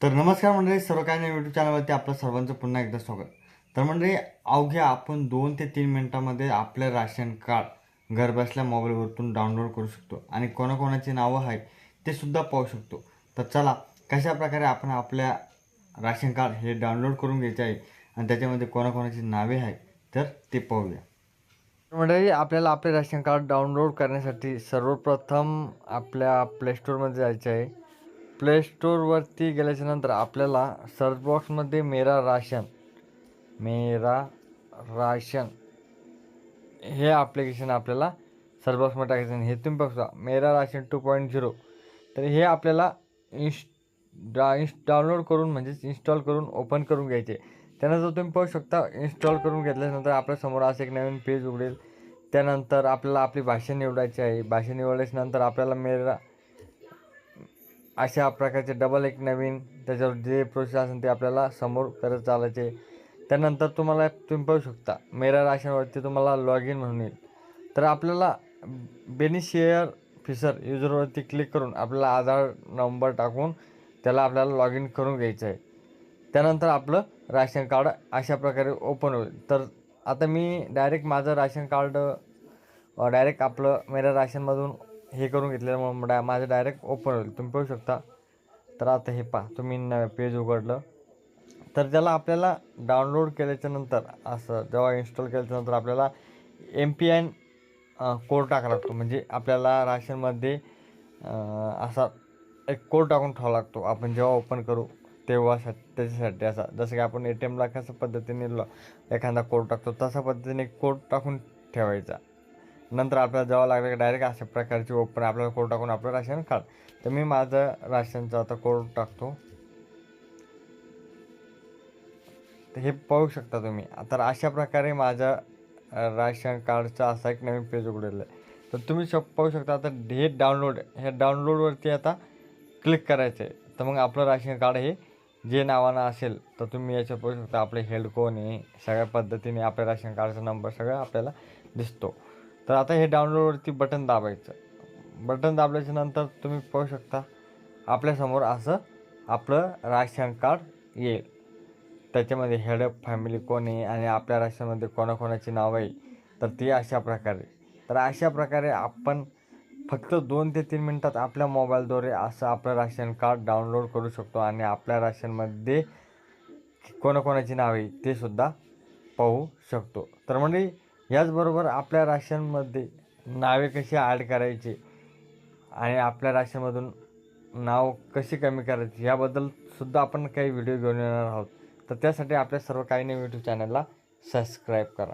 तर नमस्कार मंडळी सर्व काही नाही यूट्यूब चॅनलवरती आपलं सर्वांचं पुन्हा एकदा स्वागत. तर मंडळी अवघ्या आपण दोन ते तीन मिनटामध्ये आपलं राशन कार्ड घरबसल्या मोबाईलवरतून डाउनलोड करू शकतो आणि कोणाकोणाची नावं आहे ते सुद्धा पाहू शकतो. तर चला कशा प्रकारे आपण आपल्या राशन कार्ड हे डाउनलोड करून घ्यायचे आहे आणि त्याच्यामध्ये कोणाकोणाची नावे आहे तर ते पाहूया. मंडळी आपल्याला आपले राशन कार्ड डाउनलोड करण्यासाठी सर्वप्रथम आपल्या प्लेस्टोरमध्ये जायचं आहे. प्ले स्टोरवरती गेल्याच्यानंतर आपल्याला सर्च बॉक्समध्ये मेरा राशन मेरा राशन हे ॲप्लिकेशन आपल्याला सर्च बॉक्समध्ये टाकायचं हे तुम्ही बघा मेरा राशन टू पॉईंट झिरो तर हे आपल्याला इन्स्ट डा इन्स डाउनलोड करून म्हणजेच इन्स्टॉल करून ओपन करून घ्यायचे. त्यानंतर तुम्ही पाहू शकता इन्स्टॉल करून घेतल्यानंतर आपल्यासमोर असं एक नवीन पेज उघडेल. त्यानंतर आपल्याला आपली भाषा निवडायची आहे. भाषा निवडल्याच्यानंतर आपल्याला मेरा अशा प्रकारचे डबल एक नवीन त्याच्यावर जे प्रोसेस असेल ते आपल्याला समोर करत चालायचे. त्यानंतर तुम्हाला तुम्ही पाहू शकता मेरा राशनवरती तुम्हाला लॉग इन म्हणून येईल. तर आपल्याला बेनिशियर फिसर युजरवरती क्लिक करून आपल्याला आधार नंबर टाकून त्याला आपल्याला लॉग इन करून घ्यायचं आहे. त्यानंतर आपलं राशन कार्ड अशा प्रकारे ओपन होईल. तर आता मी डायरेक्ट माझं राशन कार्ड डायरेक्ट आपलं मेरा राशनमधून हे करून घेतल्यामुळं डा माझं डायरेक्ट ओपन होईल. तुम्ही पाहू शकता. तर आता हे पहा. तुम्ही पेज उघडलं. तर त्याला आपल्याला डाउनलोड केल्याच्यानंतर असं जेव्हा इन्स्टॉल केल्याच्यानंतर आपल्याला एम पी एन कोड टाकावा लागतो. म्हणजे आपल्याला राशनमध्ये असा एक कोड टाकून ठेवावा लागतो. आपण जेव्हा ओपन करू तेव्हा त्याच्यासाठी असा. जसं की आपण ए टी एमला कशा पद्धतीने एखादा कोड टाकतो तशा पद्धतीने कोड टाकून ठेवायचा. नंतर आपल्याला जावं लागलं की डायरेक्ट अशा प्रकारची ओपन आपल्याला कोड टाकून आपलं राशन काढ. तर मी माझं राशनचा आता कोड टाकतो. तर हे पाहू शकता तुम्ही. तर अशा प्रकारे माझं राशन कार्डचा असा एक नवीन पेज उघडलेलं आहे. तर तुम्ही शक पाहू शकता आता हे डाउनलोड हे डाउनलोडवरती आता क्लिक करायचं आहे तर मग आपलं राशन कार्ड हे जे नावानं असेल तर तुम्ही याच्यावर पाहू शकता आपले हेड कोण आहे सगळ्या पद्धतीने आपल्या राशन कार्डचा नंबर सगळं आपल्याला दिसतो. तर आता हे डाउनलोडवरती बटन दाबायचं. बटन दाबल्याच्या नंतर तुम्ही पाहू शकता आपल्यासमोर असं आपलं राशन कार्ड येईल. त्याच्यामध्ये हेड ऑफ फॅमिली कोण आहे आणि आपल्या राशनमध्ये कोणाकोणाची नावं आहे तर ती अशा प्रकारे. तर अशा प्रकारे आपण फक्त दोन ते तीन मिनटात आपल्या मोबाईलद्वारे असं आपलं राशन कार्ड डाउनलोड करू शकतो आणि आपल्या राशनमध्ये कोणाकोणाची नावे ते सुद्धा पाहू शकतो. तर म्हणजे याचबरोबर आपल्या राशनमध्ये नावे कशी ॲड करायची आणि आपल्या राशनमधून नाव कशी कमी करायची याबद्दल सुद्धा आपण काही व्हिडिओ घेऊन येणार आहोत. तर त्यासाठी आपल्या सर्व काही नाही यूट्यूब चॅनलला सबस्क्राईब करा.